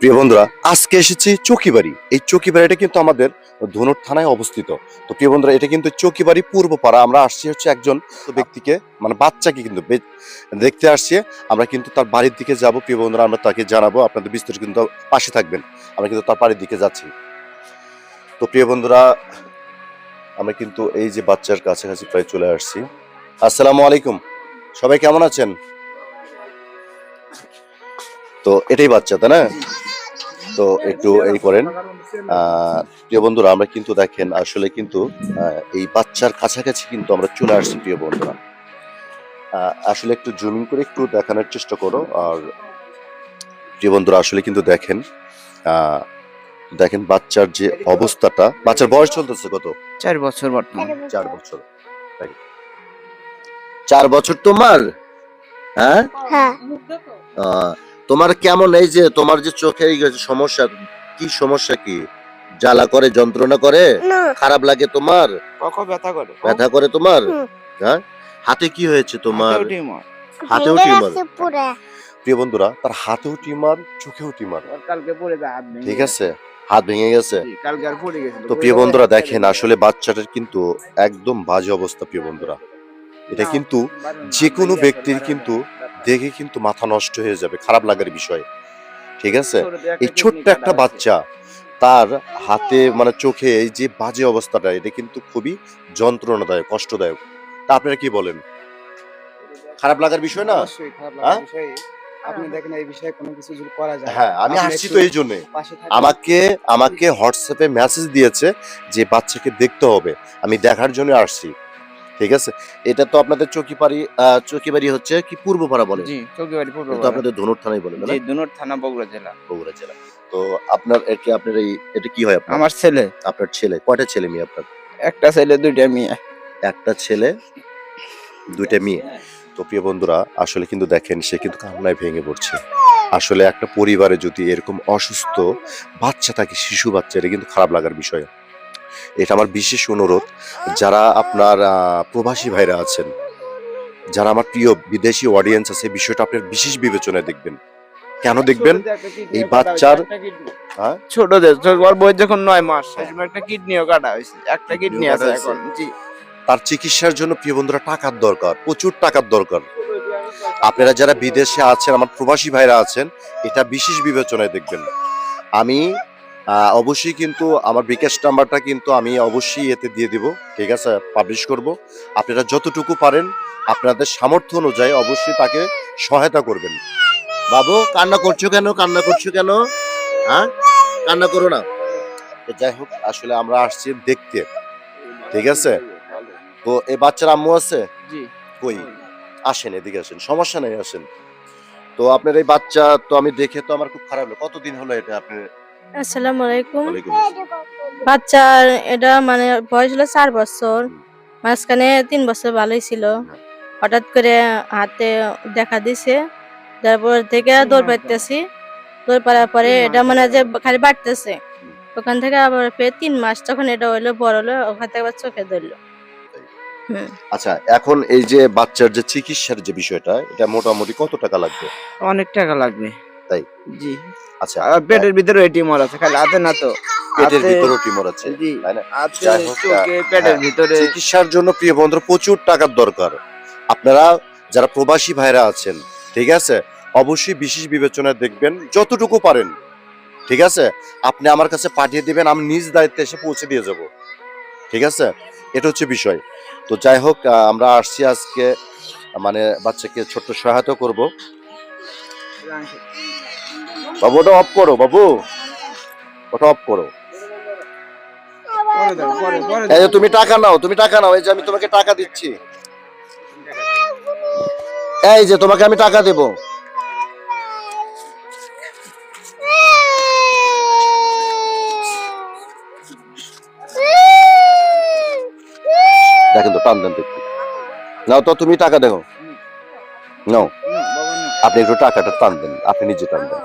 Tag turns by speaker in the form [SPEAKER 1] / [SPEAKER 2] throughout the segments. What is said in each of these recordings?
[SPEAKER 1] প্রিয় বন্ধুরা, আজকে এসেছি চকিবাড়ি। এই চকিবাড়িটা কিন্তু আমাদের ধনুর থানায় অবস্থিত। তো প্রিয় বন্ধুরা, এটা কিন্তু চকিবাড়ি পূর্বপাড়া। আমরা আসছি হচ্ছে একজন ব্যক্তিকে মানে বাচ্চাকে কিন্তু দেখতে আসছি। আমরা কিন্তু তার বাড়ির দিকে যাব। প্রিয় বন্ধুরা, আমরা তাকে জানাব। আপনাদের বিস্তারিত কিন্তু পাশে থাকবেন। আমরা কিন্তু তার বাড়ির দিকে যাচ্ছি। তো প্রিয় বন্ধুরা, আমরা কিন্তু এই যে বাচ্চার কাছাকাছি প্রায় চলে আসছি। আসসালামু আলাইকুম। সবাই কেমন আছেন? তো এটাই বাচ্চা, তাই না? তো একটু এই করেন। প্রিয় বন্ধুরা আমরা কিন্তু দেখেন আসলে কিন্তু এই বাচ্চার কাছাকাছি কিন্তু আমরা চলে আসছি প্রিয় বন্ধুরা। আসলে একটু জুমিং করে একটু দেখানোর চেষ্টা করো আর প্রিয় বন্ধুরা আসলে কিন্তু দেখেন আহ, দেখেন বাচ্চার যে অবস্থাটা বাচ্চার বয়স চলতেছে কত?
[SPEAKER 2] চার বছর বর্তমান।
[SPEAKER 1] চার বছর। তাই। চার বছর তোমার? হ্যাঁ?
[SPEAKER 3] হ্যাঁ।
[SPEAKER 1] আহ, তোমার কেমন এই যে তোমার যে চোখে এই সমস্যা কি সমস্যা কি? জ্বালা করে যন্ত্রণা করে? খারাপ লাগে তোমার?
[SPEAKER 2] ব্যথা করে?
[SPEAKER 1] ব্যথা করে তোমার? হ্যাঁ? হাতে কি হয়েছে তোমার?
[SPEAKER 2] হাতেও টিউমার।
[SPEAKER 1] প্রিয় বন্ধুরা তার হাতেও টিউমার চোখেও টিউমার।
[SPEAKER 2] কালকে পড়ে যায় হাত ভেঙে
[SPEAKER 1] ঠিক আছে? হাত ভেঙে গেছে? তো প্রিয় বন্ধুরা দেখেন আসলে বাচ্চাটার কিন্তু একদম বাজে অবস্থা প্রিয় বন্ধুরা। এটা কিন্তু যে কোনো ব্যক্তির কিন্তু দেখে কিন্তু মাথা নষ্ট হয়ে যাবে খারাপ লাগার বিষয়। ঠিক আছে? এই ছোট্ট একটা বাচ্চা তার হাতে মানে চোখে এই যে বাজে অবস্থাটা এটা কিন্তু খুবই যন্ত্রণাদায়ক কষ্টদায়ক। তা আপনারা কি বলেন? খারাপ লাগার বিষয় না? হ্যাঁ?
[SPEAKER 2] আপনি দেখেন এই বিষয়ে কোনো কিছু করা যায়
[SPEAKER 1] হ্যাঁ আমি আসছি তো এই জন্য। আমাকে আমাকে হোয়াটসঅ্যাপে মেসেজ দিয়েছে যে বাচ্চাকে দেখতে হবে। আমি দেখার জন্য আসছি। ঠিক আছে? এটা তো আপনাদের চকিপাড়ি চকিবাড়ি হচ্ছে কি পূর্বপাড়া বলে?
[SPEAKER 2] জি চৌকিবাড়ি পূর্ব
[SPEAKER 1] এটা তো আপনাদের ধনুর থানায় বলে না?
[SPEAKER 2] জি দুনোর থানা বগুড়া জেলা।
[SPEAKER 1] বগুড়া জেলা। তো আপনার একে আপনার এই এটা কি হয় আপনার?
[SPEAKER 2] আমার ছেলে।
[SPEAKER 1] আপনার ছেলে। কয়টা ছেলে মেয়ে আপনার?
[SPEAKER 2] একটা ছেলে দুইটা মেয়ে।
[SPEAKER 1] একটা ছেলে দুইটা মেয়ে। তো প্রিয় বন্ধুরা আসলে কিন্তু দেখেন সে কিন্তু কান্নায় ভেঙে পড়ছে। আসলে একটা পরিবারে যদি এরকম অসুস্থ বাচ্চা থাকে শিশু বাচ্চা এটা কিন্তু খারাপ লাগার বিষয়। এটা আমার বিশেষ অনুরোধ যারা আপনার প্রবাসী ভাইরা আছেন যারা আমার প্রিয় বিদেশি অডিয়েন্স আছে বিষয়টা আপনার বিশেষ বিবেচনায় দেখবেন। কেন দেখবেন? এই বাচ্চার- হ্যাঁ?
[SPEAKER 2] ছোট ওর বয়স যখন নয় মাস একটা কিডনিও কাটা হয়েছে একটা কিডনি আছে এখন জি।
[SPEAKER 1] তার চিকিৎসার জন্য প্রিয় বন্ধুরা টাকার দরকার প্রচুর টাকার দরকার। আপনারা যারা বিদেশে আছেন আমার প্রবাসী ভাইরা আছেন এটা বিশেষ বিবেচনায় দেখবেন। আমি অবশ্যই কিন্তু আমার বিকাশ নাম্বারটা কিন্তু আমি অবশ্যই এতে দিয়ে দিব ঠিক আছে? পাবলিশ করব। আপনারা যতটুকু পারেন আপনাদের সামর্থ্য অনুযায়ী অবশ্যই তাকে সহায়তা করবেন। বাবু কান্না করছ কেন? কান্না করছ কেন? হ্যাঁ? কান্না করো না। তো যাই হোক আসলে আমরা আসছি দেখতে ঠিক আছে? তো এই বাচ্চার আম্মু আছে?
[SPEAKER 2] জি।
[SPEAKER 1] কই? আসেন এদিকে আসেন সমস্যা নেই আসেন। তো আপনার এই বাচ্চা তো আমি দেখে তো আমার খুব খারাপ লাগল কতদিন হলো এটা আপনি
[SPEAKER 3] আসসালামু আলাইকুম। বাচ্চার এটা মানে বয়স হলো চার বছর মাঝখানে তিন বছর ভালোই ছিল। হঠাৎ করে হাতে দেখা দিছে তারপর থেকে দৌড় পাইতেছি। দৌড় পাড়ার পরে এটা মানে যে খালি বাড়তেছে। ওখান থেকে আবার ফের তিন মাস যখন এটা হইল বড় হলো ওখান থেকে আবার চোখে ধরলো। হুম।
[SPEAKER 1] আচ্ছা এখন এই যে বাচ্চার যে চিকিৎসার যে বিষয়টা এটা মোটামুটি কত টাকা লাগবে?
[SPEAKER 2] অনেক টাকা লাগবে।
[SPEAKER 1] তাই?
[SPEAKER 2] জি।
[SPEAKER 1] আচ্ছা
[SPEAKER 2] পেটের ভিতরে টিউমার আছে খালি হাতে না তো।
[SPEAKER 1] পেটের ভিতরেও টিমর আছে
[SPEAKER 2] জি
[SPEAKER 1] তাই না?
[SPEAKER 2] পেটের
[SPEAKER 1] হ্যাঁ,
[SPEAKER 2] ভিতরে
[SPEAKER 1] চিকিৎসার জন্য প্রিয় বন্ধুরা প্রচুর টাকার দরকার। আপনারা যারা প্রবাসী ভাইরা আছেন ঠিক আছে? অবশ্যই বিশেষ বিবেচনায় দেখবেন যতটুকু পারেন ঠিক আছে? আপনি আমার কাছে পাঠিয়ে দিবেন আমি নিজ দায়িত্বে এসে পৌঁছে দিয়ে যাব ঠিক আছে? এটা হচ্ছে বিষয়। তো যাই হোক আমরা আসছি আজকে মানে বাচ্চাকে ছোট্ট সহায়তা করব। বাবু ওটা অফ করো বাবু। ওটা অফ করো। এই যে তুমি টাকা নাও তুমি টাকা নাও এই যে আমি তোমাকে টাকা দিচ্ছি। এই যে তোমাকে আমি টাকা দেব। দেখেন তো টান দেন একটু নাও তো তুমি টাকা দেখো। নাও। আপনি একটু টাকাটা টান দেন আপনি নিজে টান দেন।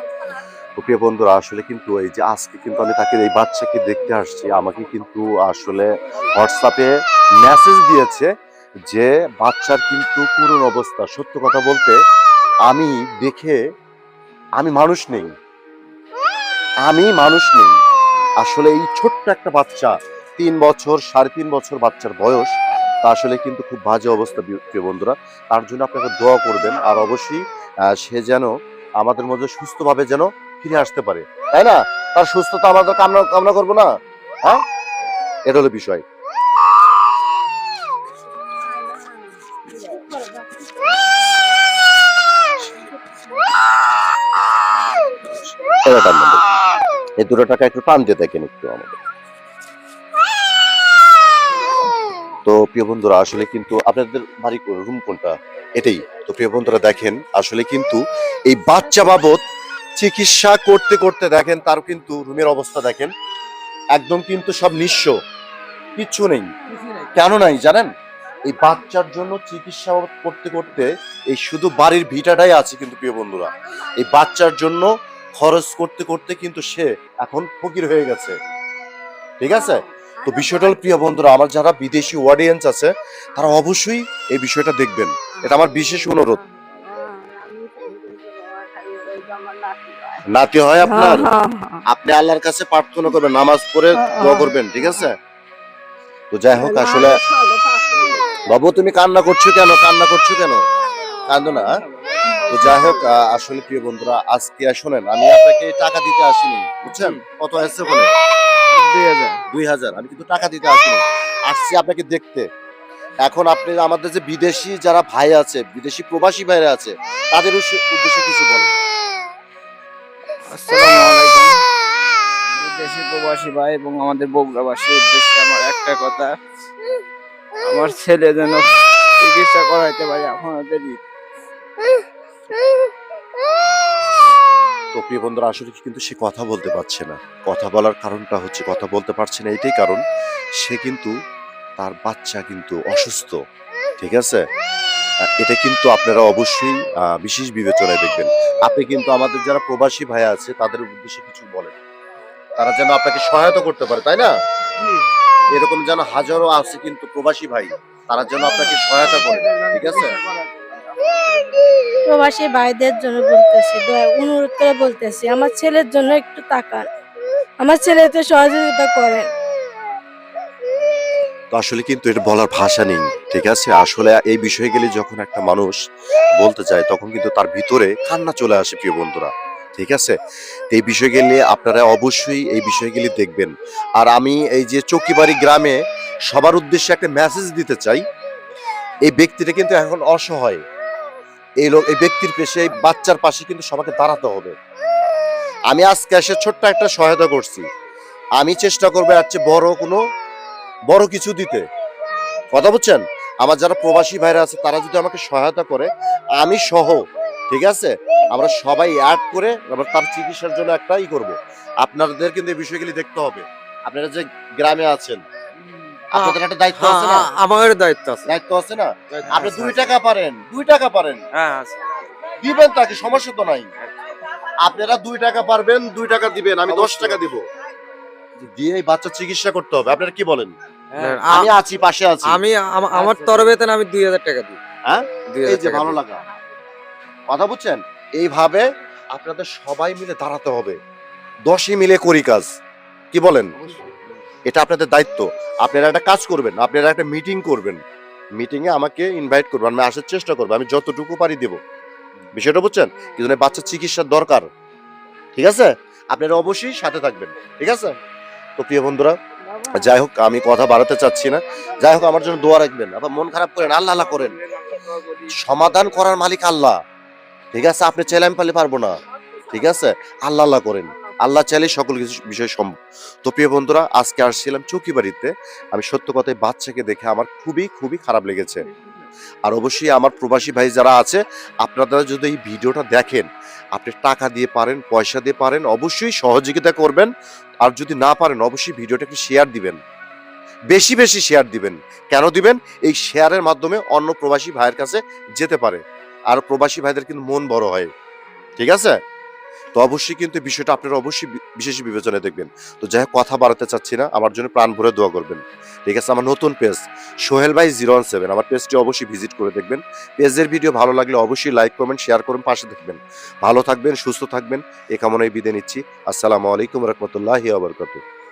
[SPEAKER 1] প্রিয় বন্ধুরা, আসলে কিন্তু এই যে আজকে কিন্তু আমি তাকে, এই বাচ্চাকে দেখতে আসছি। আমাকে কিন্তু আসলে হোয়াটসঅ্যাপে মেসেজ দিয়েছে যে, বাচ্চার কিন্তু করুণ অবস্থা। সত্য কথা বলতে, আমি দেখে আমি মানুষ নেই। আমি মানুষ নেই। আসলে এই ছোট্ট একটা বাচ্চা, তিন বছর, সাড়ে তিন বছর বাচ্চার বয়স, তা আসলে কিন্তু খুব বাজে অবস্থা, প্রিয় বন্ধুরা। তার জন্য আপনাকে দোয়া করবেন। আর অবশ্যই সে যেন আমাদের মধ্যে সুস্থভাবে যেন ফিরে আসতে পারে। তাই না? তার সুস্থতা আমাদের কামনা কামনা করব না? হ্যাঁ? এটা হলো বিষয়। এই দুটো টাকা একটু টান দিয়ে দেখেন একটু আমাদের তো প্রিয় বন্ধুরা, আসলে কিন্তু আপনাদের বাড়ি রুম কোনটা? এটাই। তো প্রিয় বন্ধুরা দেখেন, আসলে কিন্তু এই বাচ্চা বাবদ চিকিৎসা করতে করতে দেখেন, তার কিন্তু রুমের অবস্থা দেখেন, একদম কিন্তু সব নিঃস্ব। কিচ্ছু নেই। কেন নাই জানেন? এই বাচ্চার জন্য চিকিৎসা করতে করতে এই শুধু বাড়ির ভিটাটাই আছে কিন্তু প্রিয় বন্ধুরা। এই বাচ্চার জন্য খরচ করতে করতে কিন্তু সে এখন ফকির হয়ে গেছে। ঠিক আছে? তো বিষয়টা প্রিয় বন্ধুরা, আমার যারা বিদেশি অডিয়েন্স আছে, তারা অবশ্যই এই বিষয়টা দেখবেন। এটা আমার বিশেষ অনুরোধ। নাতি হয় আপনার? আপনি আল্লাহর কাছে প্রার্থনা করবেন নামাজ পড়ে দোয়া করবেন ঠিক আছে? তো যাই হোক আসলে বাবু তুমি কান্না করছ কেন? কান্না করছ কেন? কান্দো না হ্যাঁ? তো যাই হোক আসলে প্রিয় বন্ধুরা আজকে শোনেন আমি আপনাকে টাকা দিতে আসিনি বুঝছেন? কত আসছে বলে
[SPEAKER 2] দুই হাজার।
[SPEAKER 1] আমি কিন্তু টাকা দিতে আসিনি। আসছি আপনাকে দেখতে। এখন আপনি আমাদের যে বিদেশি যারা ভাই আছে বিদেশি প্রবাসী ভাইরা আছে তাদের উদ্দেশ্যে কিছু বলেন।
[SPEAKER 2] দেশি প্রবাসী ভাই এবং আমাদের বগুড়াবাসী উদ্দেশ্যে আমার একটা কথা। আমার ছেলে যেন চিকিৎসা করাইতে পারে আপনাদের
[SPEAKER 1] তো প্রিয় বন্ধুরা আসলে কিন্তু সে কথা বলতে পারছে না। কথা বলার কারণটা হচ্ছে কথা বলতে পারছে না এটাই কারণ। সে কিন্তু তার বাচ্চা কিন্তু অসুস্থ ঠিক আছে? এটা কিন্তু আপনারা অবশ্যই বিশেষ বিবেচনায় দেখবেন। আপনি কিন্তু আমাদের যারা প্রবাসী ভাই আছে তাদের উদ্দেশ্যে কিছু বলেন। তারা যেন আপনাকে সহায়তা করতে পারে তাই না? এরকম যেন হাজারো আছে কিন্তু প্রবাসী ভাই তারা যেন আপনাকে সহায়তা করে ঠিক আছে?
[SPEAKER 3] প্রবাসী ভাইদের জন্য বলতেছি অনুরোধ করে বলতেছি আমার ছেলের জন্য একটু তাকান। আমার ছেলেতে সহযোগিতা করেন
[SPEAKER 1] তো আসলে কিন্তু এটা বলার ভাষা নেই, ঠিক আছে? আসলে এই বিষয়গুলি যখন একটা মানুষ বলতে চায়, তখন কিন্তু তার ভিতরে কান্না চলে আসে, প্রিয় বন্ধুরা, ঠিক আছে? এই বিষয়গুলি আপনারা অবশ্যই এই বিষয়গুলি দেখবেন। আর আমি এই যে চকিবাড়ি গ্রামে সবার উদ্দেশ্যে একটা মেসেজ দিতে চাই, এই ব্যক্তিটা কিন্তু এখন অসহায়। এই লোক, এই ব্যক্তির পেশে, এই বাচ্চার পাশে কিন্তু সবাইকে দাঁড়াতে হবে। আমি আজকে এসে ছোট্ট একটা সহায়তা করছি। আমি চেষ্টা করব এর চেয়ে বড় কোনো বড় কিছু দিতে। কথা বুঝছেন? আমার যারা প্রবাসী ভাইরা আছে তারা যদি আমাকে সহায়তা করে আমি সহ ঠিক আছে? আমরা সবাই অ্যাড করে আবার তার চিকিৎসার জন্য একটা ই করব। আপনাদের কিন্তু এই বিষয়গুলি দেখতে হবে। আপনারা যে গ্রামে আছেন আপনাদের একটা দায়িত্ব আছে না?
[SPEAKER 2] আমার দায়িত্ব আছে।
[SPEAKER 1] দায়িত্ব আছে না? আপনি দুই টাকা পারেন দুই টাকা পারেন।
[SPEAKER 2] হ্যাঁ
[SPEAKER 1] দিবেন তাকে সমস্যা তো নাই। আপনারা দুই টাকা পারবেন দুই টাকা দিবেন আমি দশ টাকা দিব। দিয়ে এই বাচ্চা চিকিৎসা করতে হবে। আপনারা কি বলেন?
[SPEAKER 2] হ্যাঁ,
[SPEAKER 1] আমি আছি পাশে আছি।
[SPEAKER 4] আমি আম- আমার তরবেতন আমি দুই হাজার টাকা দিই।
[SPEAKER 1] হ্যাঁ? এই যে ভালো লাগা। কথা বুঝছেন? এইভাবে আপনাদের সবাই মিলে দাঁড়াতে হবে। দশই মিলে করি কাজ। কি বলেন? এটা আপনাদের দায়িত্ব। আপনারা একটা কাজ করবেন আপনারা একটা মিটিং করবেন। মিটিং এ আমাকে ইনভাইট করবেন আমি আসার চেষ্টা করব আমি যতটুকু পারি দেব। বিষয়টা বুঝছেন? কিন্তু বাচ্চার চিকিৎসার দরকার। ঠিক আছে? আপনারা অবশ্যই সাথে থাকবেন। ঠিক আছে? তো প্রিয় বন্ধুরা যাই হোক, আমি কথা বাড়াতে চাচ্ছি না। যাই হোক, আমার জন্য দোয়া রাখবেন। আবার মন খারাপ করেন, আল্লাহ আল্লাহ করেন। সমাধান করার মালিক আল্লাহ। ঠিক আছে, আপনি চাইলে আমি পারলে পারব না। ঠিক আছে, আল্লাহ আল্লাহ করেন। আল্লাহ চাইলে সকল কিছু বিষয় সম্ভব। তো প্রিয় বন্ধুরা, আজকে আসছিলাম চৌকি বাড়িতে আমি সত্য কথায় বাচ্চাকে দেখে আমার খুবই খুবই খারাপ লেগেছে। আর অবশ্যই আমার প্রবাসী ভাই যারা আছে, আপনারা যদি এই ভিডিওটা দেখেন, আপনি টাকা দিয়ে পারেন, পয়সা দিয়ে পারেন, অবশ্যই সহযোগিতা করবেন। আর যদি না পারেন, অবশ্যই ভিডিওটা একটু শেয়ার দিবেন। বেশি বেশি শেয়ার দিবেন। কেন দিবেন? এই শেয়ারের মাধ্যমে অন্য প্রবাসী ভাইয়ের কাছে যেতে পারে। আর প্রবাসী ভাইদের কিন্তু মন বড় হয়। ঠিক আছে? তো অবশ্যই কিন্তু বিষয়টা আপনারা অবশ্যই বিশেষ বিবেচনায় দেখবেন। তো যাই কথা বাড়াতে চাচ্ছি না, আমার জন্য প্রাণ ভরে দোয়া করবেন। ঠিক আছে, আমার নতুন পেজ, সোহেল ভাই জিরো ওয়ান সেভেন, আমার পেজটি অবশ্যই ভিজিট করে দেখবেন। পেজের ভিডিও ভালো লাগলে অবশ্যই লাইক, কমেন্ট, শেয়ার করুন, পাশে দেখবেন ভালো থাকবেন, সুস্থ থাকবেন, এ কামনায় বিদায় নিচ্ছি। আসসালামু আলাইকুম রহমতুল্লাহ আবরকাতুহ